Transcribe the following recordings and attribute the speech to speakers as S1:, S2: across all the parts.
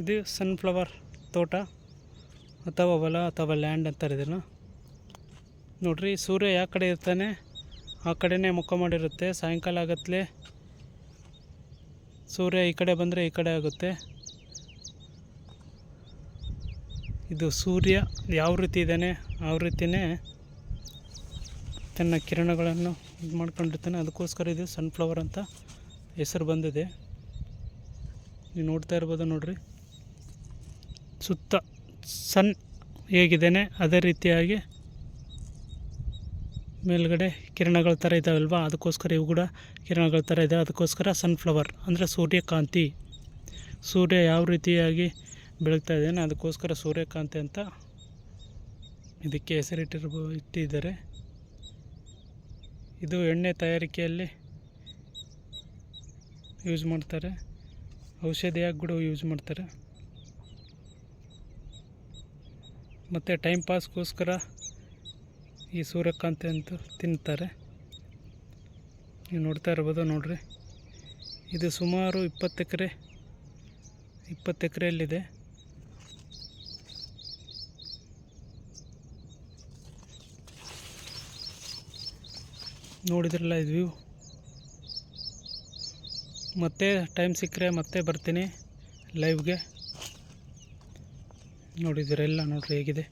S1: ಇದು ಸನ್ಫ್ಲವರ್ ತೋಟ ಅಥವಾ ಹೊಲ ಅಥವಾ ಲ್ಯಾಂಡ್ ಅಂತಾರೆ ಇದನ್ನು. ನೋಡ್ರಿ, ಸೂರ್ಯ ಯಾವ ಕಡೆ ಇರ್ತಾನೆ, ಆ ಕಡೆನೇ ಮುಖ ಮಾಡಿರುತ್ತೆ. ಸಾಯಂಕಾಲ ಆಗತ್ಲೆ ಸೂರ್ಯ ಈ ಕಡೆ ಬಂದರೆ ಈ ಕಡೆ ಆಗುತ್ತೆ. ಇದು ಸೂರ್ಯ ಯಾವ ರೀತಿ ಇದ್ದಾನೆ, ಆ ರೀತಿಯೇ ತನ್ನ ಕಿರಣಗಳನ್ನು ಇದು ಮಾಡ್ಕೊಂಡಿರ್ತಾನೆ. ಅದಕ್ಕೋಸ್ಕರ ಇದು ಸನ್ಫ್ಲವರ್ ಅಂತ ಹೆಸರು ಬಂದಿದೆ. ನೀವು ನೋಡ್ತಾ ಇರ್ಬೋದು ನೋಡ್ರಿ. ಸುತ್ತ ಸನ್ ಹೇಗಿದ್ದೇನೆ, ಅದೇ ರೀತಿಯಾಗಿ ಮೇಲ್ಗಡೆ ಕಿರಣಗಳ ಥರ ಇದ್ದಾವಲ್ವ ಅದಕ್ಕೋಸ್ಕರ ಇವು ಕೂಡ ಕಿರಣಗಳ ಥರ ಇದೆ ಅದಕ್ಕೋಸ್ಕರ ಸನ್ಫ್ಲವರ್ ಅಂದರೆ ಸೂರ್ಯಕಾಂತಿ. ಸೂರ್ಯ ಯಾವ ರೀತಿಯಾಗಿ ಬೆಳಗ್ತಾ ಇದ್ದಾನೆ, ಅದಕ್ಕೋಸ್ಕರ ಸೂರ್ಯಕಾಂತಿ ಅಂತ ಇದಕ್ಕೆ ಹೆಸರಿಟ್ಟಿರ್ಬೋ ಇಟ್ಟಿದ್ದಾರೆ. ಇದು ಎಣ್ಣೆ ತಯಾರಿಕೆಯಲ್ಲಿ ಯೂಸ್ ಮಾಡ್ತಾರೆ. ಔಷಧಿಯಾಗಿ ಕೂಡ ಯೂಸ್ ಮಾಡ್ತಾರೆ. ಮತ್ತು ಟೈಮ್ ಪಾಸ್ಗೋಸ್ಕರ ಈ ಸೂರ್ಯಕಾಂತಿ ಅಂತ ತಿಂತಾರೆ. ನೀವು ನೋಡ್ತಾ ಇರ್ಬೋದು ನೋಡ್ರಿ. ಇದು ಸುಮಾರು ಇಪ್ಪತ್ತು ಎಕರೆ, ಇಪ್ಪತ್ತು ಎಕರೆಯಲ್ಲಿದೆ. ನೋಡಿದ್ರಲ್ಲ ಇದು ವ್ಯೂ ಮತ್ತೆ ಟೈಮ್ ಸಿಕ್ಕರೆ ಮತ್ತೆ ಬರ್ತೀನಿ ಲೈವ್ಗೆ ನೋಡಿದ್ದೀರೆಲ್ಲ ನೋಡ್ರಿ ಹೇಗಿದೆ.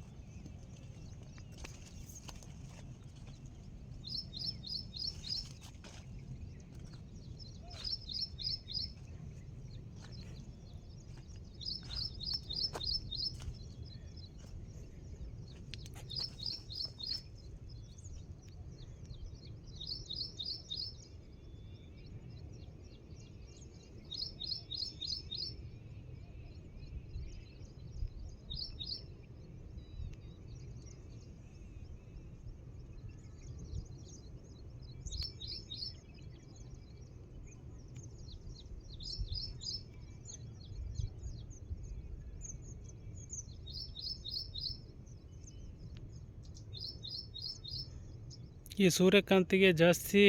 S1: ಈ ಸೂರ್ಯಕಾಂತಿಗೆ ಜಾಸ್ತಿ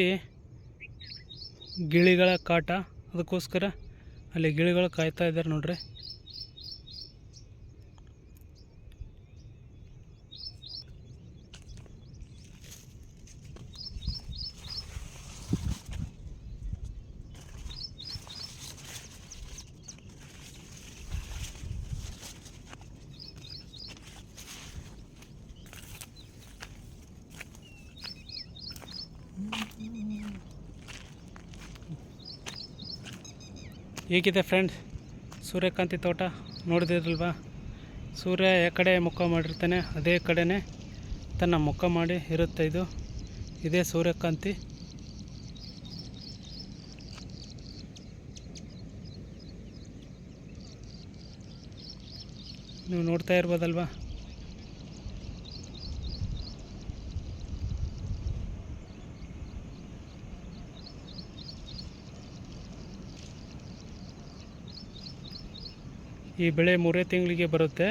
S1: ಗಿಳಿಗಳ ಕಾಟ. ಅದಕ್ಕೋಸ್ಕರ ಅಲ್ಲಿ ಗಿಳಿಗಳು ಕಾಯ್ತಾ ಇದ್ದಾರೆ ನೋಡ್ರಿ. ಹೇಗಿದೆ ಫ್ರೆಂಡ್ಸ್ ಸೂರ್ಯಕಾಂತಿ ತೋಟ ನೋಡಿದಿರಲ್ವಾ? ಸೂರ್ಯ ಯಾವ ಕಡೆ ಮುಖ ಮಾಡಿರ್ತಾನೆ, ಅದೇ ಕಡೆನೇ ತನ್ನ ಮುಖ ಮಾಡಿ ಇರುತ್ತೆ ಇದು. ಇದೇ ಸೂರ್ಯಕಾಂತಿ. ನೀವು ನೋಡ್ತಾ ಇರ್ಬೋದಲ್ವಾ? ಈ ಬೆಳೆ ಮೂರೇ ತಿಂಗಳಿಗೆ ಬರುತ್ತೆ.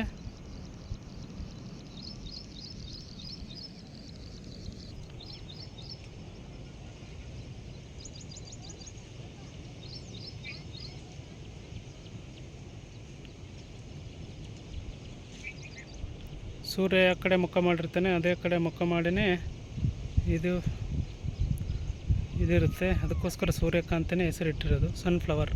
S1: ಸೂರ್ಯ ಆ ಕಡೆ ಮುಖ ಮಾಡಿರ್ತಾನೆ, ಅದೇ ಕಡೆ ಮುಖ ಮಾಡಿನೇ ಇದು ಇದಿರುತ್ತೆ. ಅದಕ್ಕೋಸ್ಕರ ಸೂರ್ಯಕಾಂತನೇ ಹೆಸರಿಟ್ಟಿರೋದು ಸನ್ಫ್ಲವರ್